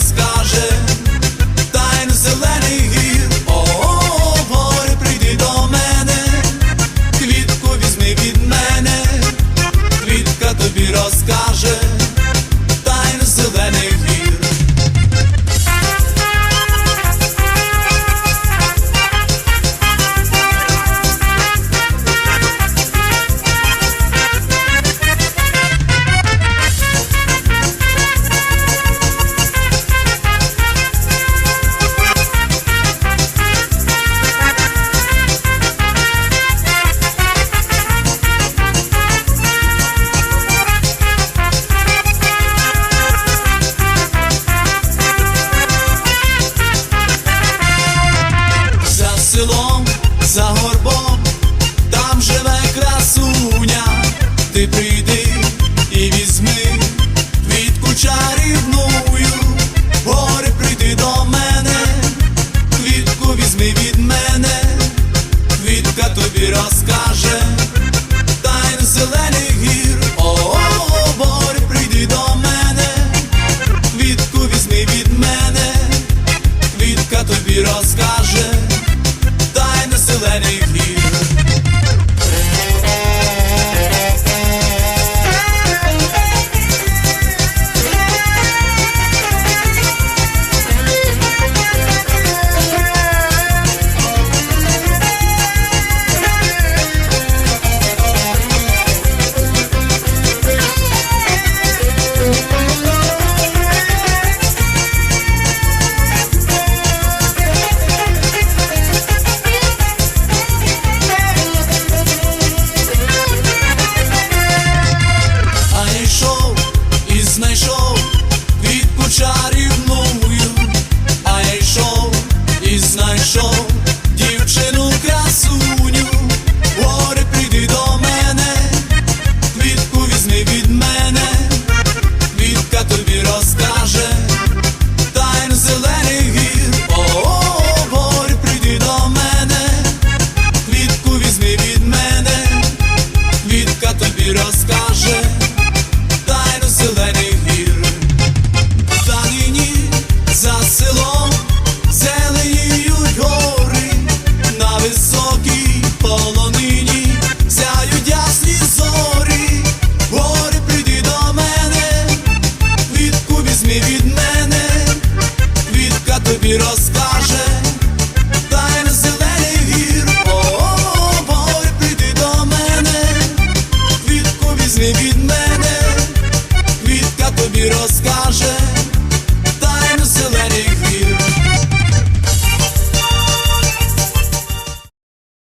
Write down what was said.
Oscar. Квітка тобі розкаже, тайн зелених гір, о, гори прийди до мене, квітку візьми від мене, квітка тобі розкаже, тайни зелених гір. Знайшов квітку чарівною, а йшов і знайшов дівчину красуню, гори прийди до мене, квітку візьми від мене, квітка тобі розкаже, тайн зелених гір, о, гори прийди до мене, квітку візьми від мене, квітка тобі розкаже